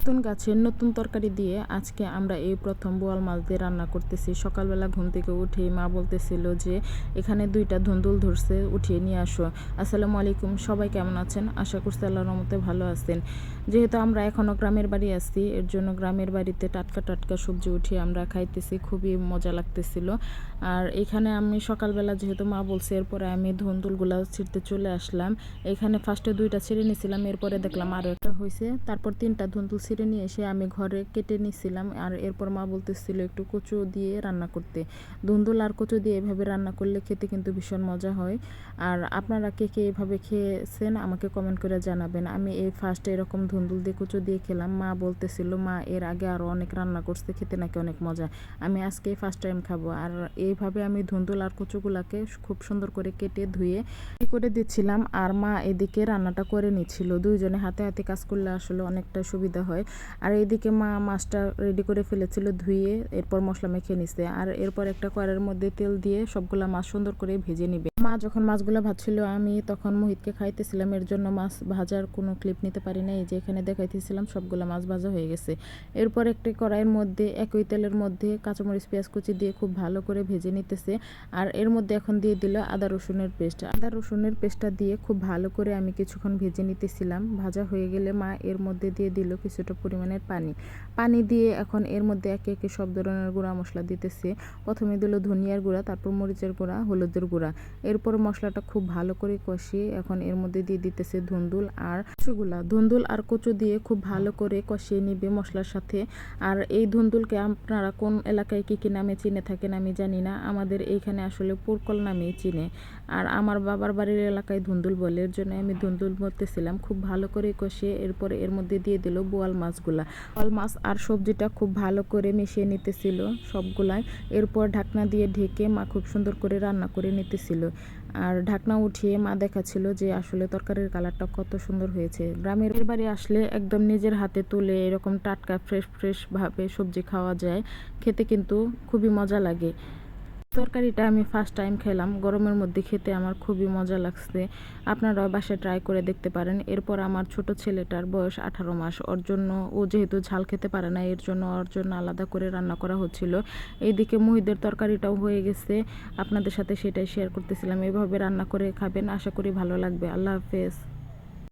নতুন গাছের নতুন তরকারি দিয়ে আজকে আমরা এই প্রথম বোয়াল মাছ দিয়ে রান্না করতেছি। সকালবেলা ঘুম থেকে উঠে মা বলতেছিল যে, এখানে দুইটা ধুন্দুল ধরছে, উঠিয়ে নিয়ে আসো। আসসালামু আলাইকুম, সবাই কেমন আছেন? আশা করছি আল্লাহর রহমতে ভালো আছেন। যেহেতু আমরা এখনও গ্রামের বাড়ি আছি, এর জন্য গ্রামের বাড়িতে টাটকা টাটকা সবজি উঠিয়ে আমরা খাইতেছি, খুবই মজা লাগতেছিল। আর এখানে আমি সকালবেলা যেহেতু মা বলছে, এরপরে আমি ধুন্দুলগুলা ছিঁড়তে চলে আসলাম। এখানে ফার্স্টে দুইটা ছিঁড়ে নিয়েছিলাম এরপরে দেখলাম আরও একটা হয়েছে তারপর তিনটা ধুন্দুল ছিঁড়ে নিয়ে এসে আমি ঘরে কেটে নিয়েছিলাম আর এরপর মা বলতেছিল একটু কচু দিয়ে রান্না করতে। ধুন্দুল আর কচু দিয়ে এভাবে রান্না করলে খেতে কিন্তু ভীষণ মজা হয়। আর আপনারা কে কে এভাবে খেয়েছেন আমাকে কমেন্ট করে জানাবেন। আমি এই ফার্স্ট এরকম ধুন্দুল দিয়ে কচু দিয়ে খেলাম। মা বলতেছিল, মা, এর আগে আরও অনেক রান্না করছে, খেতে নাকি অনেক মজা। আমি আজকে ফার্স্ট টাইম খাব। আর এইভাবে আমি ধুন্দুল আর কচুগুলাকে খুব সুন্দর করে কেটে ধুয়ে করে দিচ্ছিলাম আর মা এদিকে রান্নাটা করে নিচ্ছিল দুইজনে হাতে হাতে কাজ করলে আসলে অনেকটা সুবিধা হয়। আর এইদিকে মা মাছটা রেডি করে ফেলেছিল, ধুয়ে এরপর মশলা মেখে নিছে। আর এরপর একটা কড়ার মধ্যে তেল দিয়ে সবগুলা মাছ সুন্দর করে ভেজে নিবে। মা যখন মাছগুলো ভাজছিল, আমি তখন মোহিতকে খাইতেছিলাম। এর জন্য মাছ ভাজার কোনো ক্লিপ নিতে পারি না এই যে এখানে দেখাইতেছিলাম, সবগুলো মাছ ভাজা হয়ে গেছে। এরপর একটি কড়াইয়ের মধ্যে, একই তেলের মধ্যে কাঁচামরিচ, পেঁয়াজ কুচি দিয়ে খুব ভালো করে ভেজে নিতেছে। আর এর মধ্যে এখন দিয়ে দিল আদা রসুনের পেস্ট। আদা রসুনের পেস্টটা দিয়ে খুব ভালো করে আমি কিছুক্ষণ ভেজে নিতেছিলাম। ভাজা হয়ে গেলে মা এর মধ্যে দিয়ে দিল কিছুটা পরিমাণের পানি। পানি দিয়ে এখন এর মধ্যে একে একে সব ধরনের গুঁড়া মশলা দিতেছে। প্রথমে দিল ধনিয়ার গুঁড়া, তারপর মরিচের গুঁড়া, হলুদের গুঁড়া। এরপর মশলাটা খুব ভালো করে কষিয়ে এখন এর মধ্যে দিয়ে দিতেছে ধুন্দুল আর কচুগুলা। ধুন্দুল আর কচু দিয়ে খুব ভালো করে কষিয়ে নিবে মশলার সাথে। আর এই ধুন্দুলকে আপনারা কোন এলাকায় কী কী নামে চিনে থাকেন আমি জানি না। আমাদের এইখানে আসলে পুরকল নামেই চিনে। আর আমার বাবার বাড়ির এলাকায় ধুন্দুল বলে, এর জন্য আমি ধুন্দুল বলতেছিলাম। খুব ভালো করে কষিয়ে এরপরে এর মধ্যে দিয়ে দিল বোয়াল মাছগুলা। বোয়াল মাছ আর সবজিটা খুব ভালো করে মিশিয়ে নিতেছিল সবগুলাই। এরপর ঢাকনা দিয়ে ঢেকে মা খুব সুন্দর করে রান্না করে নিতেছিল। আর ঢাকনা উঠিয়ে মা দেখাচ্ছিল যে আসলে তরকারির কালারটা কত সুন্দর হয়েছে। গ্রামের বাড়ি আসলে একদম নিজের হাতে তুলে এরকম টাটকা ফ্রেশ ফ্রেশ ভাবে সবজি খাওয়া যায়। খেতে কিন্তু খুবই মজা লাগে। তরকারিটা আমি ফার্স্ট টাইম খেলাম। গরমের মধ্যে খেতে আমার খুবই মজা লাগছে। আপনারাও বাসায় ট্রাই করে দেখতে পারেন। এরপর আমার ছোট ছেলেটার বয়স আঠারো মাস। ওর জন্য ও যেহেতু ঝাল খেতে পারে না, এর জন্য ওর জন্য আলাদা করে রান্না করা হচ্ছিল। এইদিকে মুহিদের তরকারিটাও হয়ে গেছে। আপনাদের সাথে সেটাই শেয়ার করতেছিলাম। এভাবে রান্না করে খাবেন। আশা করি ভালো লাগবে। আল্লাহ হাফেজ।